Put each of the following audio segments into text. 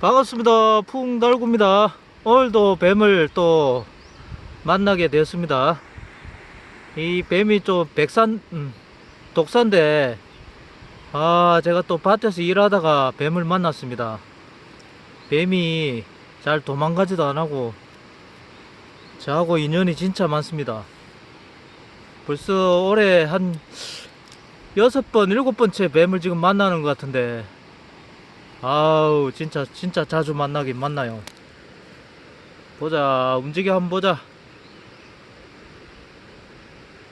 반갑습니다. 풍달구입니다. 오늘도 뱀을 또 만나게 되었습니다. 이 뱀이 좀 백산, 음, 독산데, 아, 제가 또 밭에서 일하다가 뱀을 만났습니다. 뱀이 잘 도망가지도 안 하고, 저하고 인연이 진짜 많습니다. 벌써 올해 한 여섯 번, 일곱 번째 뱀을 지금 만나는 것 같은데, 아우 진짜 진짜 자주 만나긴 만나요. 보자 움직여 한번 보자.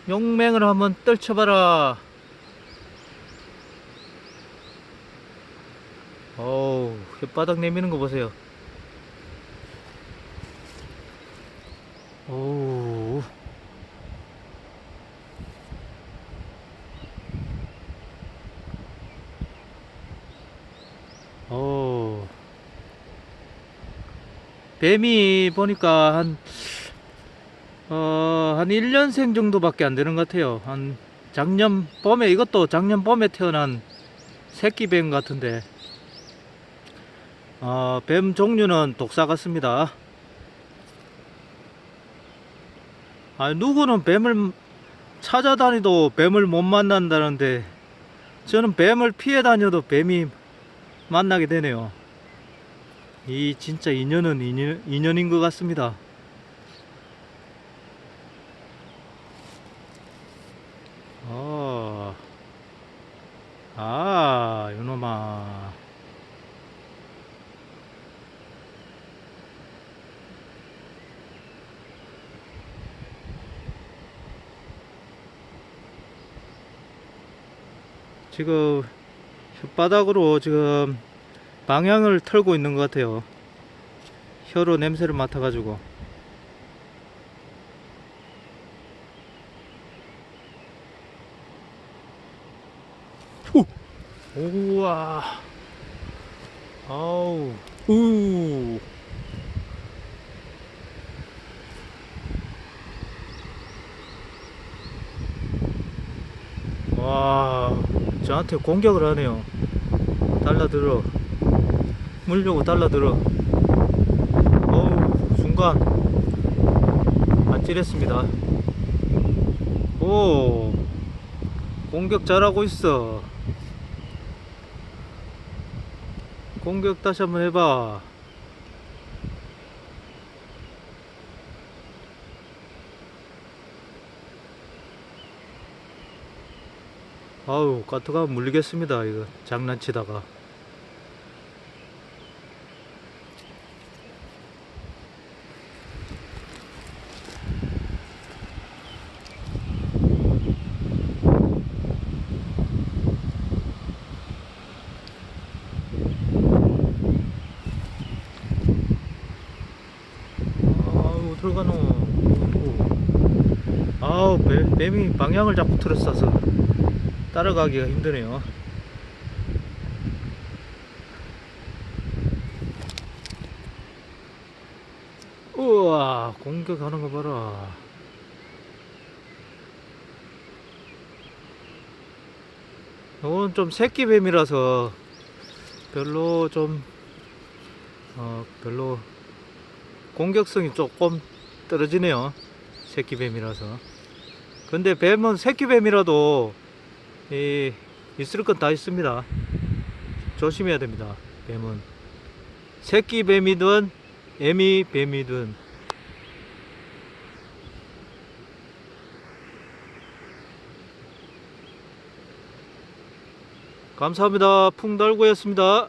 용맹을 한번 떨쳐봐라. 어우 혓바닥 내미는 거 보세요. 오 오. 뱀이 보니까 한, 어, 한 1년생 정도밖에 안 되는 것 같아요. 한 작년 봄에, 이것도 작년 봄에 태어난 새끼 뱀 같은데, 어, 뱀 종류는 독사 같습니다. 아, 누구는 뱀을 찾아다니도 뱀을 못 만난다는데, 저는 뱀을 피해 다녀도 뱀이 만나게 되네요. 이 진짜 인연은 인연, 인연인 것 같습니다. 어, 아, 이놈아. 지금 혓바닥으로 지금 방향을 털고 있는 것 같아요. 혀로 냄새를 맡아 가지고. 오! 우와. 아우. 우. 와. 저한테 공격을 하네요. 달라들어. 물려고 달라들어. 어우, 순간. 아찔했습니다. 오. 공격 잘하고 있어. 공격 다시 한번 해봐. 아우, 까트가 물리겠습니다. 이거 장난치다가. 들어가노 아우 뱀, 뱀이 방향을 자꾸 틀었어서 따라가기가 힘드네요 우와 공격하는 거 봐라 이건 좀 새끼 뱀이라서 별로 좀 어, 별로 공격성이 조금 떨어지네요. 새끼 뱀이라서. 근데 뱀은 새끼 뱀이라도 이 있을 건 다 있습니다. 조심해야 됩니다. 뱀은 새끼 뱀이든 애미 뱀이든 감사합니다. 풍달고였습니다.